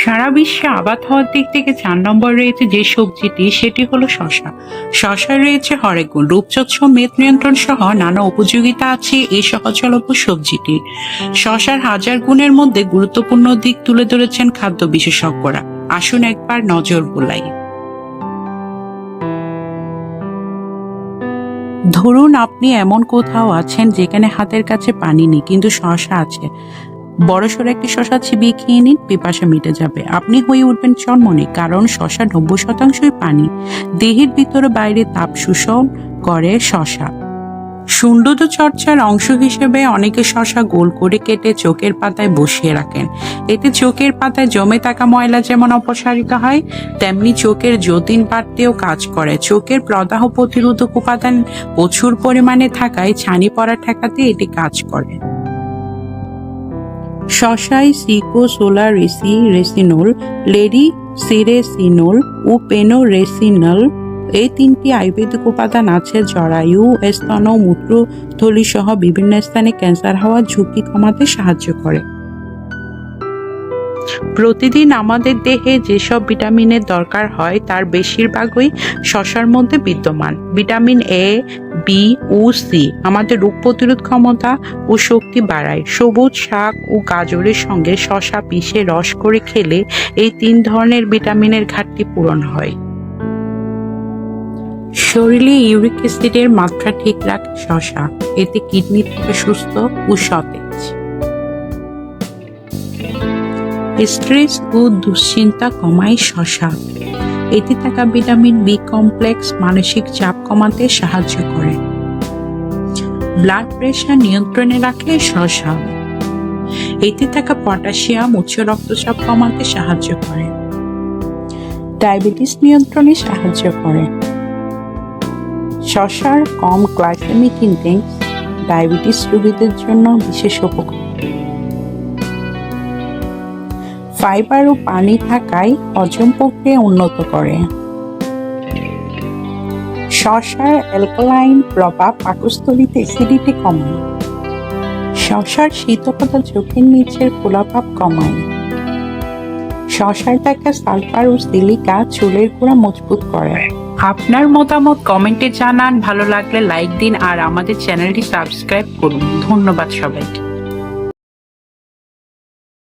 সারা বিশ্বে আবাদ হওয়ার দিক থেকে চার নম্বর রয়েছে যে সবজিটি, সেটি হলো শশা শশায় রয়েছে হরেক গুণ। রূপচর্চ, মেদ নিয়ন্ত্রণ সহ নানা উপযোগিতা আছে এই সহজলভ্য সবজিটি শশার হাজার গুণের মধ্যে গুরুত্বপূর্ণ দিক তুলে ধরেছেন খাদ্য বিশেষজ্ঞরা। আসুন একবার নজর বোলাই। ধরুন আপনি এমন কোথাও আছেন যেখানে হাতের কাছে পানি নেই, কিন্তু শশা আছে। বড়সড় একটি শশা চিবিয়ে খেয়ে নিন, পিপাসা মিটে যাবে। আপনি হয়ে উঠবেন চনমনে, কারণ শশা নব্বই শতাংশই পানি। দেহের ভিতরে বাইরে তাপ শোষণ করে শশা। সৌন্দর্য চর্চার অংশ হিসেবে অনেকে শশা গোল করে কেটে চোখের পাতায় বসিয়ে রাখেন। এতে চোখের পাতায় জমে থাকা ময়লা যেমন অপসারিত হয়, তেমনি চোখের যতীন বাড়তেও কাজ করে। চোখের প্রদাহ প্রতিরোধক উপাদান প্রচুর পরিমাণে থাকায় ছানি পড়া ঠেকাতে এটি কাজ করে। শশাই, সিকো, সোলা, রেসি, রেসিনোল লেডি সিরেসিনোল ও পেনো রেসিনল। এই তিনটি আয়ুর্বেদিক উপাদান আছে, জরায়ু স্তন মূত্রথলি সহ বিভিন্ন স্থানে ক্যান্সার হওয়ার ঝুঁকি কমাতে সাহায্য করে। প্রতিদিন আমাদের দেহে যেসব ভিটামিনের দরকার হয়, তার বেশিরভাগই শশার মধ্যে বিদ্যমান। ভিটামিন এ বি ও সি আমাদের রোগ প্রতিরোধ ক্ষমতা ও শক্তি বাড়ায়। সবুজ শাক ও গাজরের সঙ্গে শশা পিষে রস করে খেলে এই তিন ধরনের ভিটামিনের ঘাটতি পূরণ হয়। শরীরে ইউরিক অ্যাসিডের মাত্রা ঠিক রাখে শশা। এতে কিডনি থেকে সুস্থ ও সতেজ। স্ট্রেস ও দুশ্চিন্তা কমায় শশা এতে থাকা ভিটামিন বি কমপ্লেক্স মানসিক চাপ কমাতে সাহায্য করে। ব্লাড প্রেশার নিয়ন্ত্রণে রাখে শশা এতে থাকা পটাশিয়াম, উচ্চ রক্তচাপ কমাতে সাহায্য করে। ডায়াবেটিস নিয়ন্ত্রণে সাহায্য করে। শশার কম গ্লাইসেমিক ইনডেক্স ডায়াবেটিস রোগীদের জন্য বিশেষ উপকার। ফাইবার ও পানি থাকায় হজম প্রক্রিয়া উন্নত করে। শশার অ্যালকালাইন প্রভাব পাকস্থলীতে অ্যাসিডিটি কমায়। শশার শীতকতা চোখের নিচের ফোলাভাব কমায়। শশার থাকা সালফার ও সিলিকা চুলের গোড়া মজবুত করে। আপনার মতামত কমেন্টে জানান। ভালো লাগলে লাইক দিন আর আমাদের চ্যানেলটি সাবস্ক্রাইব করুন। ধন্যবাদ সবাইকে।